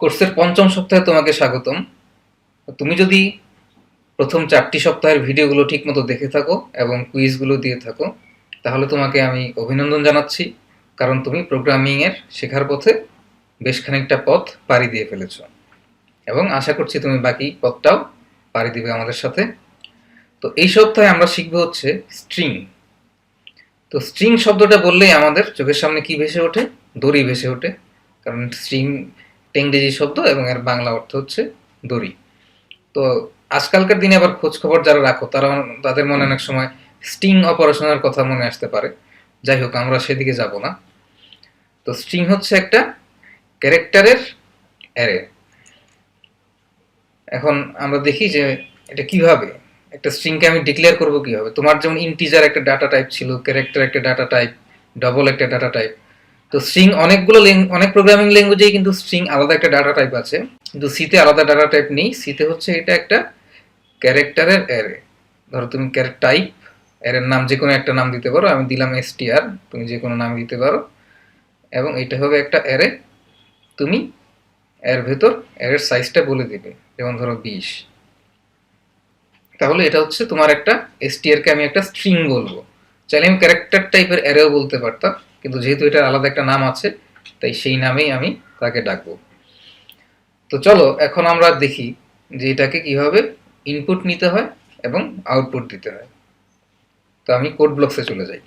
কোর্সের পঞ্চম সপ্তাহে তোমাকে স্বাগতম। তুমি যদি প্রথম চারটি সপ্তাহের ভিডিওগুলো ঠিকমতো দেখে থাকো এবং কুইজগুলো দিয়ে থাকো, তাহলে তোমাকে আমি অভিনন্দন জানাচ্ছি, কারণ তুমি প্রোগ্রামিংয়ের শেখার পথে বেশ খানিকটা পথ পাড়ি দিয়ে ফেলেছ। এবং আশা করছি তুমি বাকি পথটাও পাড়ি দিবে আমাদের সাথে। তো এই সপ্তাহে আমরা শিখব হচ্ছে স্ট্রিং। তো স্ট্রিং শব্দটা বললেই আমাদের চোখের সামনে কি ভেসে ওঠে? দড়ি ভেসে ওঠে। কারণ স্ট্রিং ইংরেজি শব্দ এবং এর বাংলা অর্থ হচ্ছে দড়ি। তো আজকালকার দিনে আবার খোঁজ খবর যারা রাখো, তারা তাদের মনে অনেক সময় স্টিং অপারেশনের কথা মনে আসতে পারে। যাই হোক, আমরা সেদিকে যাব না। তো স্ট্রিং হচ্ছে একটা ক্যারেক্টারের অ্যারে। এখন আমরা দেখি যে এটা কীভাবে, একটা স্ট্রিংকে আমি ডিক্লেয়ার করব কীভাবে? তোমার যেমন ইন্টিজার একটা ডাটা টাইপ ছিল, ক্যারেক্টার একটা ডাটা টাইপ, ডবল একটা ডাটা টাইপ তো স্ট্রিং অনেকগুলো অনেক প্রোগ্রামিং ল্যাঙ্গুয়েজেই কিন্তু স্ট্রিং আলাদা একটা ডাটা টাইপ আছে। কিন্তু সিতে আলাদা ডাটা টাইপ নেই। সিতে হচ্ছে এটা একটা ক্যারেক্টারের অ্যারে ধরো তুমি ক্যারেক্টার টাইপের নাম যে কোনো একটা নাম দিতে পারো। আমি দিলাম এসটিআর তুমি যে কোনো নাম দিতে পারো। এবং এটা হবে একটা অ্যারে তুমি এর ভেতর এর সাইজটা বলে দিবে। যেমন ধরো বিশ। তাহলে এটা হচ্ছে তোমার একটা এসটিআর কে আমি একটা স্ট্রিং বলব। চাইলে আমি ক্যারেক্টার টাইপের অ্যারেও বলতে পারতাম। কিন্তু যেহেতু এটার আলাদা একটা নাম আছে, তাই সেই নামেই আমি তাকে ডাকবো। তো চলো, এখন আমরা দেখি যে এটাকে কীভাবে ইনপুট নিতে হয় এবং আউটপুট দিতে হয়। তো আমি কোড ব্লকসে চলে যাই।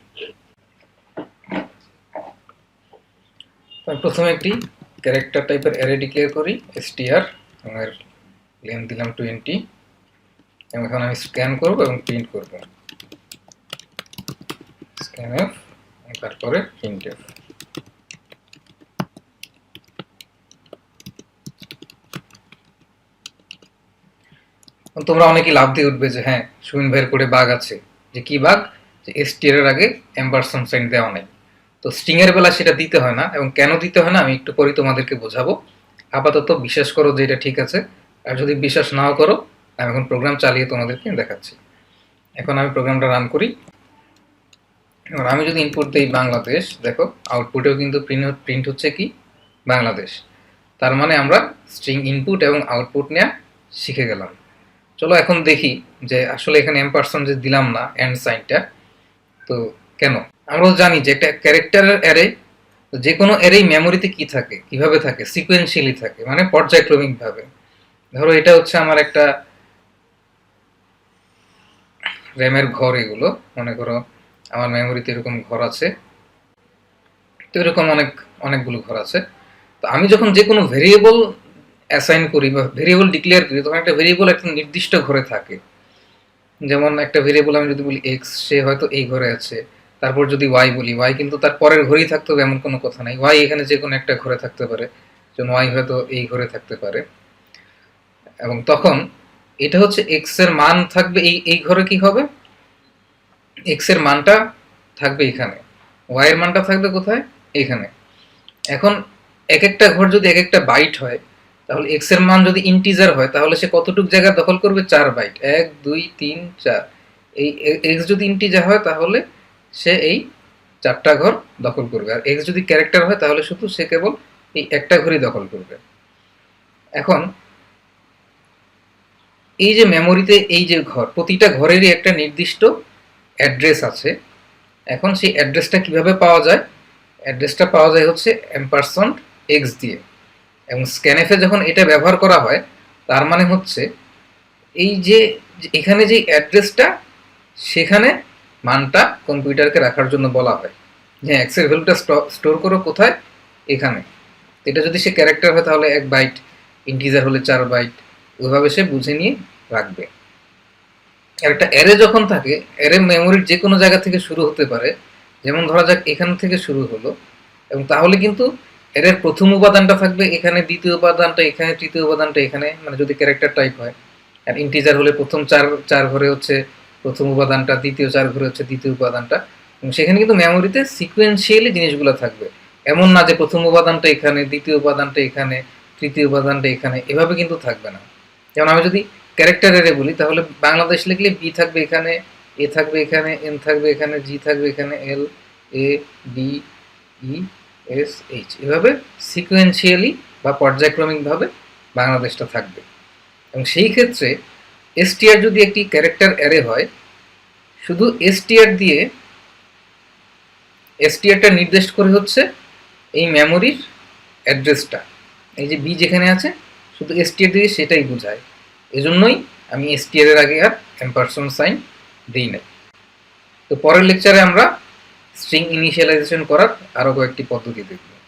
প্রথমে একটি ক্যারেক্টার টাইপের অ্যারে ডিক্লেয়ার করি এসটিআর এর লেন্থ দিলাম টোয়েন্টি এবং এখন আমি স্ক্যান করব এবং প্রিন্ট করব। স্ক্যান এফ তারপরে প্রিন্ট তোমরা অনেকেই লাভ দিয়ে উঠবে যে হ্যাঁ সুমিন ভাইয়ের করে বাগ আছে। যে কি বাগ যে এসটিআর এর আগে এম্পারসন সাইন দেওয়া নাই। তো স্ট্রিং এর বেলা সেটা দিতে হয় না এবং কেন দিতে হয় না আমি একটু পরেই তোমাদেরকে বোঝাবো। আপাতত বিশ্বাস করো যে এটা ঠিক আছে। আর যদি বিশ্বাস নাও করো, আমি এখন প্রোগ্রাম চালিয়ে তোমাদেরকে দেখাচ্ছি। এখন আমি প্রোগ্রামটা রান করি। এবার আমি যদি ইনপুট দিই বাংলাদেশ, দেখো আউটপুটেও কিন্তু প্রিন্ট প্রিন্ট হচ্ছে কি? বাংলাদেশ। তার মানে আমরা স্ট্রিং ইনপুট এবং আউটপুট নেওয়া শিখে গেলাম। চলো এখন দেখি যে আসলে এখানে এম পার্সন যে দিলাম না এন্ড সাইনটা তো কেন? আমরা জানি যে একটা ক্যারেক্টারের অ্যারে যে কোনো অ্যারেই মেমোরিতে কি থাকে, কীভাবে থাকে সিকোয়েন্সিয়ালি থাকে মানে পর্যায়ক্রমিকভাবে। ধরো এটা হচ্ছে আমার একটা র্যামের ঘর এগুলো, মনে করো আমার মেমোরিতে এরকম ঘর আছে। তো এরকম অনেক, অনেকগুলো ঘর আছে। তো আমি যখন যে কোনো ভেরিয়েবল অ্যাসাইন করি বা ভেরিয়েবল ডিক্লেয়ার করি, তখন একটা ভেরিয়েবল একটা নির্দিষ্ট ঘরে থাকে। যেমন একটা ভেরিয়েবল আমি যদি বলি এক্স সে হয়তো এই ঘরে আছে। তারপর যদি ওয়াই বলি ওয়াই কিন্তু তার পরের ঘরেই থাকতে হবে, এমন কোনো কথা নাই। ওয়াই এখানে যে কোনো একটা ঘরে থাকতে পারে। যেমন ওয়াই হয়তো এই ঘরে থাকতে পারে। এবং তখন এটা হচ্ছে এক্সের মান থাকবে, এই এই ঘরে কি হবে? এক্সের মানটা থাকবে এখানে। ওয়াই এর মানটা থাকবে কোথায়? এখানে। এখন এক একটা ঘর যদি এক একটা বাইট হয়, তাহলে এক্সের মান যদি ইন্টিজার হয়, তাহলে সে কতটুক জায়গা দখল করবে? চার বাইট এক, দুই, তিন, চার। এই এক্স যদি ইন্টিজার হয়, তাহলে সে এই চারটা ঘর দখল করবে। আর এক্স যদি ক্যারেক্টার হয়, তাহলে শুধু সে কেবল এই একটা ঘরই দখল করবে। এখন এই যে মেমোরিতে এই যে ঘর, প্রতিটা ঘরেরই একটা নির্দিষ্ট অ্যাড্রেস আছে। এখন সেই অ্যাড্রেসটা কীভাবে পাওয়া যায়? অ্যাড্রেসটা পাওয়া যায় হচ্ছে এম্পারসন এক্স দিয়ে। এবং স্ক্যানএফে যখন এটা ব্যবহার করা হয়, তার মানে হচ্ছে এই যে যে এখানে যে অ্যাড্রেসটা, সেখানে মানটা কম্পিউটারকে রাখার জন্য বলা হয়। যে এক্সের ভ্যালুটা স্টোর করো কোথায়? এখানে। এটা যদি সে ক্যারেক্টার হয় তাহলে এক বাইট ইন্টিজার হলে চার বাইট ওইভাবে সে বুঝে নিয়ে রাখবে। একটা অ্যারে যখন থাকে অ্যারে মেমোরির যে কোনো জায়গা থেকে শুরু হতে পারে, যেমন ধরা যাক এখান থেকে শুরু হলো, এবং তাহলে কিন্তু এর প্রথম উপাদানটা থাকবে এখানে, দ্বিতীয় উপাদানটা এখানে, তৃতীয় উপাদানটা এখানে মানে যদি ক্যারেক্টার টাইপ হয় আর ইন্টিজার হলে প্রথম চার চার ঘরে হচ্ছে প্রথম উপাদানটা, দ্বিতীয় চার ঘরে হচ্ছে দ্বিতীয় উপাদানটা, এবং সেখানে কিন্তু মেমোরিতে সিকুয়েন্সিয়ালি জিনিসগুলো থাকবে। এমন না যে প্রথম উপাদানটা এখানে, দ্বিতীয় উপাদানটা এখানে, তৃতীয় উপাদানটা এখানে, এভাবে কিন্তু থাকবে না। যেমন আমি যদি ক্যারেক্টার এরে বলি, তাহলে বাংলাদেশ লিখলে বি থাকবে এখানে এ থাকবে এখানে এন থাকবে এখানে জি থাকবে এখানে L A D E S H এভাবে সিকুয়েন্সিয়ালি বা পর্যায়ক্রমিকভাবে বাংলাদেশটা থাকবে। এবং সেই ক্ষেত্রে এসটিআর যদি একটি ক্যারেক্টার অ্যারে হয়, শুধু এসটিআর দিয়ে এসটিআরটা নির্দেশ করে হচ্ছে এই মেমোরির অ্যাড্রেসটা এই যে বি যেখানে আছে, শুধু এসটিআর দিয়ে সেটাই বোঝায়। এজন্যই আমি এসটিআর এর আগে আর এম্পারসন সাইন দিই নাই। তো পরের লেকচারে আমরা স্ট্রিং ইনিশিয়ালাইজেশন করার আরও কয়েকটি পদ্ধতি দেখব।